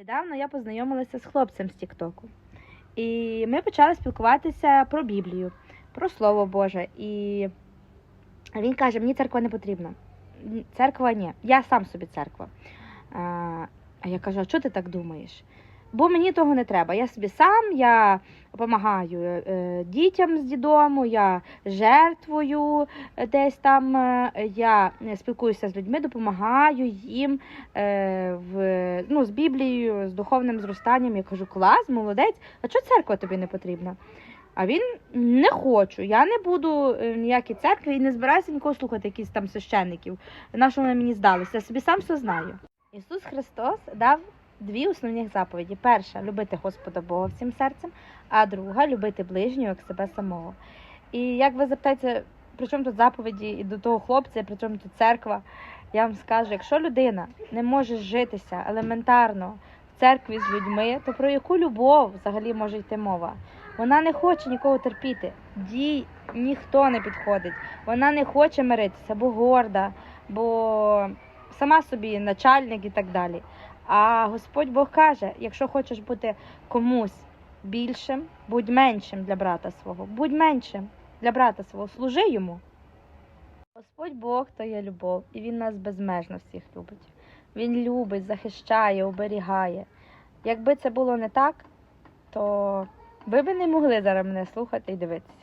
Недавно я познайомилася з хлопцем з Тіктоку. І ми почали спілкуватися про Біблію, про Слово Боже. І він каже: мені церква не потрібна. Церква ні. Я сам собі церква. А, я кажу, а чого ти так думаєш? Бо мені того не треба. Я собі сам, я допомагаю е, дітям з дідому, я жертвую е, десь там, е, я е, спілкуюся з людьми, допомагаю їм е, в, ну, з Біблією, з духовним зростанням. Я кажу, клас, молодець, а чого церква тобі не потрібна? А він не хочу, я не буду е, в ніякій церкві і не збираюся нікого слухати, якісь там священників. На що вони мені здалися? Я собі сам все знаю. Ісус Христос дав дві основні заповіді: перша любити Господа Бога всім серцем, а друга любити ближнього як себе самого. І як ви запитаєте, при чому тут заповіді і до того хлопця, при чому тут церква, я вам скажу, якщо людина не може житися елементарно в церкві з людьми, то про яку любов взагалі може йти мова? Вона не хоче нікого терпіти. Дій ніхто не підходить. Вона не хоче миритися, бо горда, бо сама собі начальник і так далі. А Господь Бог каже: якщо хочеш бути комусь більшим, будь меншим для брата свого, будь меншим для брата свого, служи йому. Господь Бог то є любов, і Він нас безмежно всіх любить. Він любить, захищає, оберігає. Якби це було не так, то ви б не могли зараз мене слухати і дивитися.